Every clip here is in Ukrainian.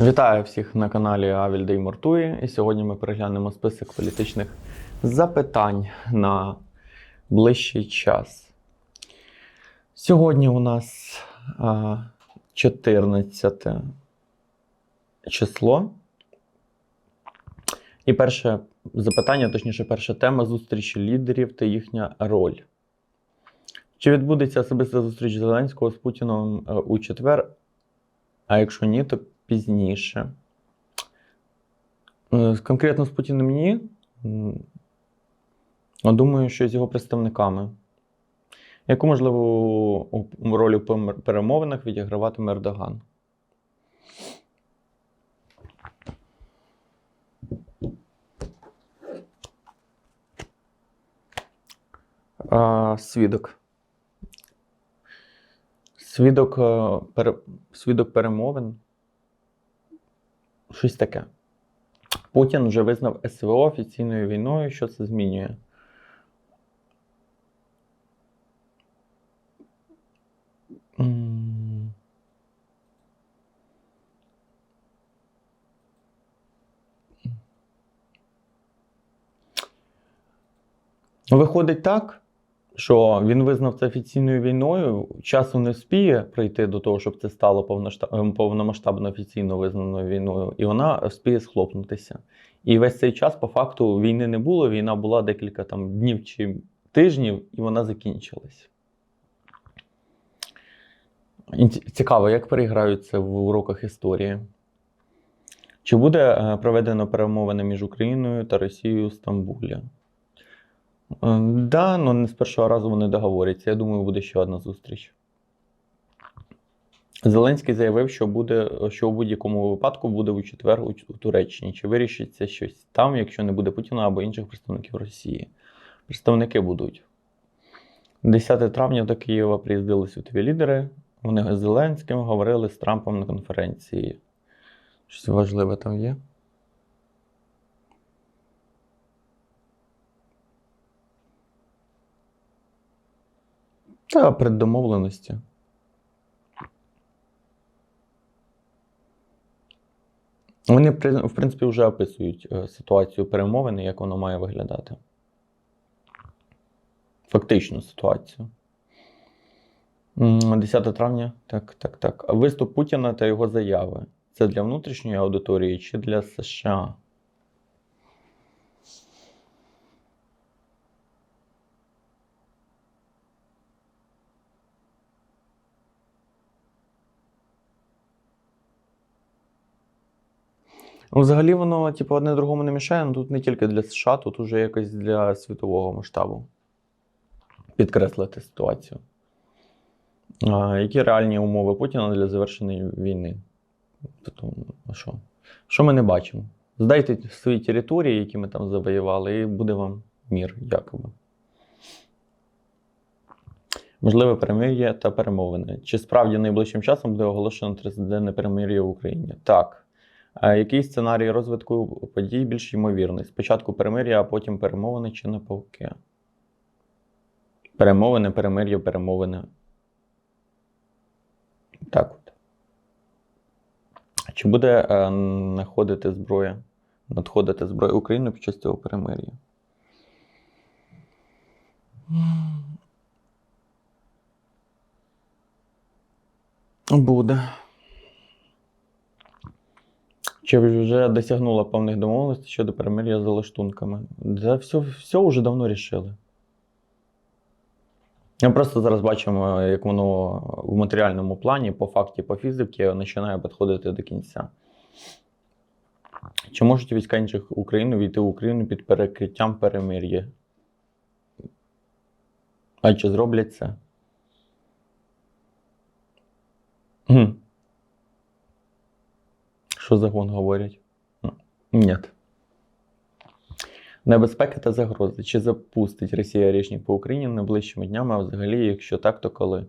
Вітаю всіх на каналі Авільдей Мортує. І сьогодні ми переглянемо список політичних запитань на ближчий час. Сьогодні у нас 14 число. І перше запитання, точніше, перша тема зустрічі лідерів та їхня роль. Чи відбудеться особиста зустріч Зеленського з Путіном е, у четвер? А якщо ні, то пізніше. Е, Конкретно з Путіним ні. Думаю, що з його представниками. Яку можливу роль у перемовинах відіграватиме Ердоган? А, свідок. Свідок, е, пере... свідок перемовин. Щось таке. Путін вже визнав СВО офіційною війною. Що це змінює? Виходить так, що він визнав це офіційною війною. Часу не вспіє прийти до того, щоб це стало повномасштабно офіційно визнаною війною, і вона вспіє схлопнутися. І весь цей час, по факту, війни не було. Війна була декілька там днів чи тижнів, і вона закінчилась. Цікаво, як переграються в уроках історії. Чи буде е, проведено перемовини між Україною та Росією у Стамбулі? Е, Да, але не з першого разу вони договоряться. Я думаю, буде ще одна зустріч. Зеленський заявив, що буде, що у будь-якому випадку буде у четвер у, Туреччині. Чи вирішиться щось там, якщо не буде Путіна або інших представників Росії? Представники будуть. 10 травня до Києва приїздили світові лідери. Вони з Зеленським говорили з Трампом на конференції. Щось важливе там є? Та преддомовленості. Вони, в принципі, вже описують е, ситуацію перемовини, як воно має виглядати. Фактичну ситуацію. 10 травня. Так, так, так. Виступ Путіна та його заяви. Це для внутрішньої аудиторії чи для США? Ну, Взагалі воно, типу, одне другому не мішає, але тут не тільки для США, тут уже якось для світового масштабу. Підкреслити ситуацію. А, які реальні умови Путіна для завершення війни? Тобто, що? Що ми не бачимо? Здайте свої території, які ми там завоювали, і буде вам мір, якоби. Можливе перемир'я та перемовини. Чи справді найближчим часом буде оголошено 30-денне перемир'я в Україні? Так. Який сценарій розвитку подій більш ймовірний? Спочатку перемир'я, а потім перемовини чи навпаки? Перемовини, перемир'я, перемовини. Так от. Чи буде е, находити зброя, надходити зброя України під час цього перемир'я? Буде. Чи вже досягнула певних домовленостей щодо перемир'я з лаштунками? Да все, все вже давно рішили. Ми просто зараз бачимо, як воно в матеріальному плані, по факті, по фізиці, починає підходити до кінця. Чи можуть війська інших України війти в Україну під перекриттям перемир'я? А чи зроблять це? Що загон говорять? Ні. Небезпеки та загрози. Чи запустить Росія річник по Україні найближчими днями, а взагалі, якщо так, то коли?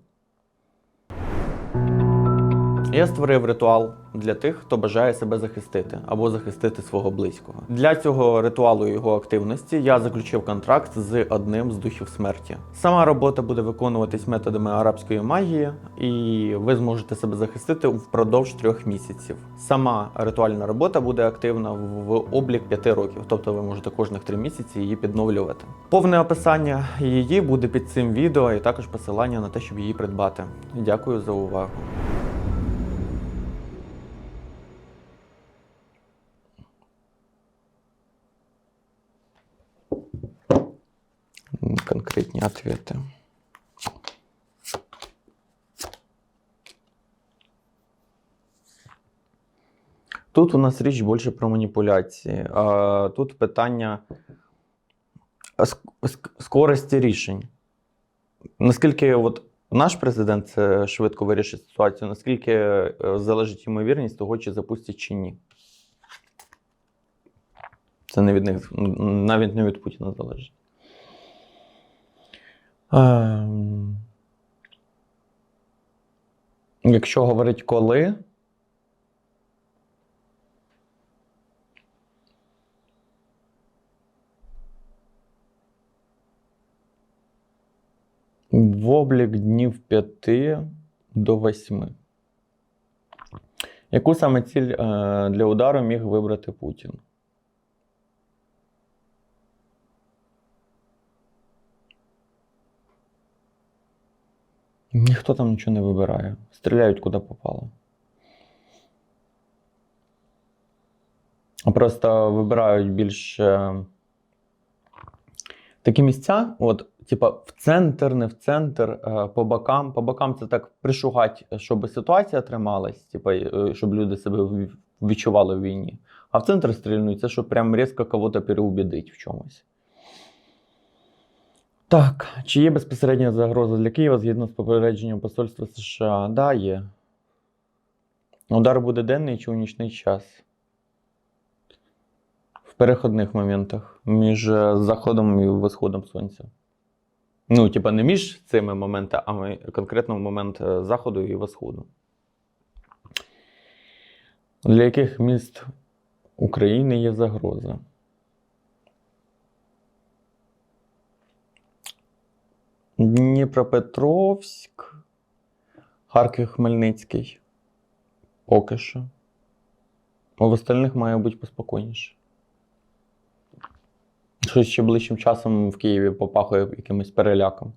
Я створив ритуал для тих, хто бажає себе захистити або захистити свого близького. Для цього ритуалу і його активності я заключив контракт з одним з духів смерті. Сама робота буде виконуватись методами арабської магії, і ви зможете себе захистити впродовж трьох місяців. Сама ритуальна робота буде активна в облік п'яти років, тобто ви можете кожних три місяці її підновлювати. Повне описання її буде під цим відео, і також посилання на те, щоб її придбати. Дякую за увагу. Конкретні ответи. Тут у нас річ більше про маніпуляції. Тут питання ск- ск- скорості рішень. Наскільки от наш президент швидко вирішить ситуацію, наскільки е, залежить ймовірність того, чи запустять чи ні. Це не від них, навіть не від Путіна залежить. Ем, Якщо говорить коли. В облік днів 5 до 8. Яку саме ціль е, для удару міг вибрати Путін? Ніхто там нічого не вибирає. Стріляють куди попало. Просто вибирають більш е, такі місця, от, типа, в центр, не в центр, е, по бокам. По бокам це так пришугать, щоб ситуація трималась, типа, е, щоб люди себе відчували в війні. А в центр стрільнуть, це щоб прям різко кого-то переубідить в чомусь. Так, чи є безпосередня загроза для Києва згідно з попередженням посольства США? Да, є. Удар буде денний чи у нічний час? В переходних моментах між е, заходом і восходом сонця. Ну, типа, не між цими моментами, а конкретно момент е, заходу і восходу. Для яких міст України є загроза? Дніпропетровськ, Харків, Хмельницький. Поки що. А в остальних має бути поспокійніше. Щось ще ближчим часом в Києві попахує якимось переляком.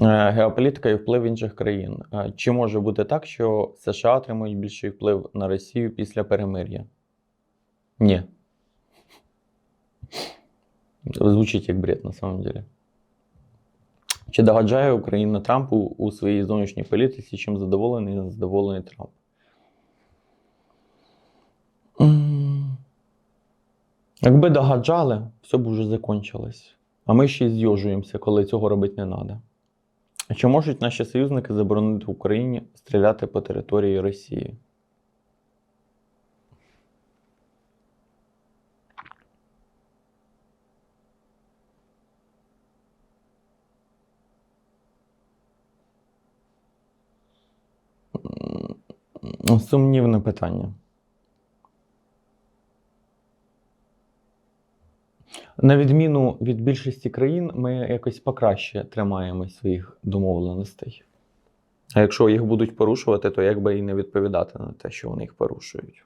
Е, Геополітика і вплив інших країн. Е, Чи може бути так, що США отримують більший вплив на Росію після перемир'я? Ні. Звучить як бред на самом деле. Чи догаджає Україна Трампу у своїй зовнішній політиці, чим задоволений і незадоволений Трамп? Якби догаджали, все б вже закончилось. А ми ще й зйожуємося, коли цього робити не треба. Чи можуть наші союзники заборонити Україні стріляти по території Росії? Сумнівне питання. На відміну від більшості країн, ми якось покраще тримаємось своїх домовленостей. А якщо їх будуть порушувати, то якби і не відповідати на те, що вони їх порушують.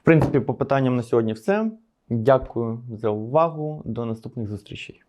В принципі, по питанням на сьогодні все. Дякую за увагу. До наступних зустрічей.